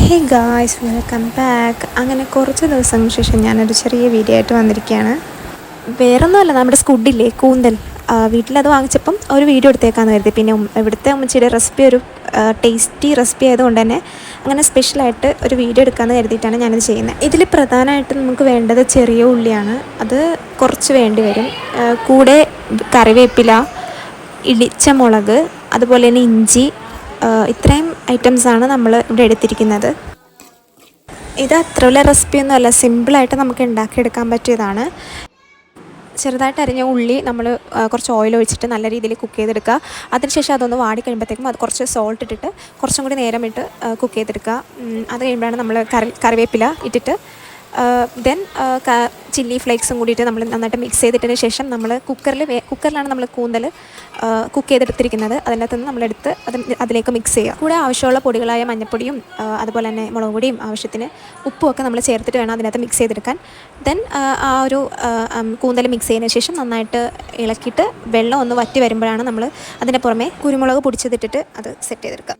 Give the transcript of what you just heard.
Hey guys welcome back അങ്ങനെ കുറച്ച് ദിവസങ്ങൾ ശേഷം ഞാനൊരു ചെറിയ വീഡിയോ ആയിട്ട് വന്നിരിക്കുകയാണ്. വേറൊന്നുമല്ല നമ്മുടെ സ്കുഡില്ലേ കൂന്തൽ. വീട്ടിലത് വാങ്ങിച്ചപ്പം ഒരു വീഡിയോ എടുത്തേക്കാന്ന് കരുതി. പിന്നെ ഇവിടുത്തെ ഉമ്മച്ചിയുടെ റെസിപ്പി ഒരു ടേസ്റ്റി റെസിപ്പി ആയതുകൊണ്ട് തന്നെ അങ്ങനെ സ്പെഷ്യലായിട്ട് ഒരു വീഡിയോ എടുക്കാമെന്ന് കരുതിയിട്ടാണ് ഞാനത് ചെയ്യുന്നത്. ഇതിൽ പ്രധാനമായിട്ടും നമുക്ക് വേണ്ടത് ചെറിയ ഉള്ളിയാണ്. അത് കുറച്ച് വേണ്ടി വരും. കൂടെ കറിവേപ്പില ഇടിച്ച മുളക് അതുപോലെ തന്നെ ഇഞ്ചി ഇത്രയും ഐറ്റംസാണ് നമ്മൾ ഇവിടെ എടുത്തിരിക്കുന്നത്. ഇത് അത്ര വലിയ റെസിപ്പിയൊന്നും അല്ല സിമ്പിളായിട്ട് നമുക്ക് ഉണ്ടാക്കിയെടുക്കാൻ പറ്റിയതാണ്. ചെറുതായിട്ട് അരിഞ്ഞ ഉള്ളി നമ്മൾ കുറച്ച് ഓയിൽ ഒഴിച്ചിട്ട് നല്ല രീതിയിൽ കുക്ക് ചെയ്തെടുക്കുക. അതിനുശേഷം അതൊന്ന് വാടി കഴിയുമ്പോഴത്തേക്കും അത് കുറച്ച് സോൾട്ട് ഇട്ടിട്ട് കുറച്ചും കൂടി നേരം ഇട്ട് കുക്ക് ചെയ്തെടുക്കുക. അത് കഴിയുമ്പോഴാണ് നമ്മൾ കറി കറിവേപ്പില ഇട്ടിട്ട് ദെൻ ചില്ലി ഫ്ലേക്സും കൂടിയിട്ട് നമ്മൾ നന്നായിട്ട് മിക്സ് ചെയ്തിട്ടതിന് ശേഷം നമ്മൾ കുക്കറിൽ കുക്കറിലാണ് നമ്മൾ കൂന്തൽ കുക്ക് ചെയ്തെടുത്തിരിക്കുന്നത്. അതിനകത്ത് നിന്ന് നമ്മളെടുത്ത് അത് അതിലേക്ക് മിക്സ് ചെയ്യുക. കൂടെ ആവശ്യമുള്ള പൊടികളായ മഞ്ഞൾപ്പൊടിയും ആ, അതുപോലെ തന്നെ മുളക് പൊടിയും ആവശ്യത്തിന് ഉപ്പും ഒക്കെ നമ്മൾ ചേർത്തിട്ട് വേണം അതിനകത്ത് മിക്സ് ചെയ്തെടുക്കാൻ. ദെൻ ആ ഒരു കൂന്തൽ മിക്സ് ചെയ്തതിന് ശേഷം നന്നായിട്ട് ഇളക്കിയിട്ട് വെള്ളം ഒന്ന് വറ്റി വരുമ്പോഴാണ് നമ്മൾ അതിന്റെ പുറമെ കുരുമുളക് പൊടിച്ചതിട്ടിട്ട് അത് സെറ്റ് ചെയ്തെടുക്കുക.